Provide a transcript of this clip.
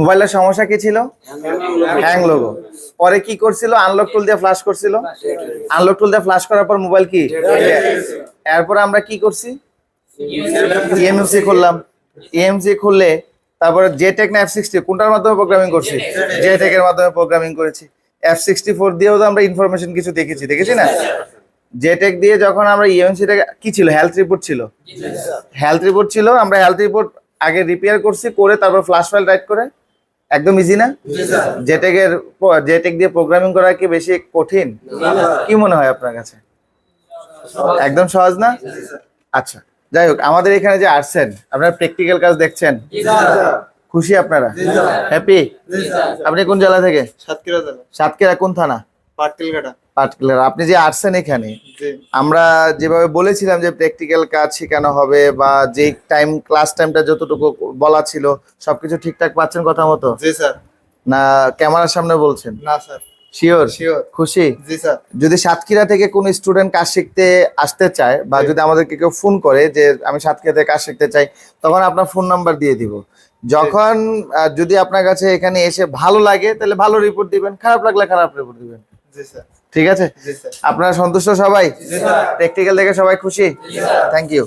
মোবাইলের সমস্যা কি ছিল? হ্যাং লোগো পরে কি করছিল? আনলক টুল দিয়ে ফ্লাশ করছিল? আনলক টুল দিয়ে ফ্লাশ করার পর মোবাইল কি? এরপর আমরা কি করছি? ইএমসি খুললাম। ইএমসি খুললে তারপরে জেটেক না এফ সিক্সটি কোনটার মাধ্যমে প্রোগ্রামিং করছি? জেটেক এর মাধ্যমে প্রোগ্রামিং করেছি। এফ সিক্সটি ফোর দিয়েও তো আমরা ইনফরমেশন কিছু দেখেছি দেখেছি না? জেটেক দিয়ে যখন আমরা ইএমসিটা কি ছিল? হেলথ রিপোর্ট ছিল। হেলথ রিপোর্ট ছিল। আমরা হেলথ রিপোর্ট আগে রিপেয়ার করছি করে তারপর ফ্লাশ ফাইল রাইট করে একদম ইজি না? জেটেক এর জেটেক দিয়ে প্রোগ্রামিং করা কি বেশি কঠিন? কি মনে হয় আপনার কাছে? একদম সহজ না? আচ্ছা যাই হোক আমাদের এখানে যে আসছেন আপনারা প্র্যাকটিক্যাল কাজ দেখছেন? খুশি আপনারা? হ্যাপি আপনি কোন জেলা থেকে? সাতক্ষীরা জেলা। সাতক্ষীরা কোন থানা? পাটকেলঘাটা। পার্টিকুলার আপনি যে আসছেন এখানে আমরা যেভাবে বলেছিলাম যে প্র্যাকটিক্যাল কাজ শেখানো হবে বা যে টাইম ক্লাস টাইমটা যতটুকু বলা ছিল সবকিছু ঠিকঠাক পাচ্ছেন কথা মতো? জি স্যার। না ক্যামেরার সামনে বলছেন? না স্যার। শিওর শিওর খুশি? জি স্যার। যদি সাতক্ষীরা থেকে কোনো স্টুডেন্ট কাজ শিখতে আসতে চায় বা যদি আমাদেরকে কেউ ফোন করে যে আমি সাতক্ষীরা থেকে কাজ শিখতে চাই তখন আপনার ফোন নাম্বার দিয়ে দিব। যখন যদি আপনার কাছে এখানে এসে ভালো লাগে তাহলে ভালো রিপোর্ট দিবেন খারাপ লাগলে খারাপ রিপোর্ট দিবেন। ঠিক আছে? আপনারা সন্তুষ্ট সবাই? প্র্যাকটিক্যাল দেখে সবাই খুশি? Thank you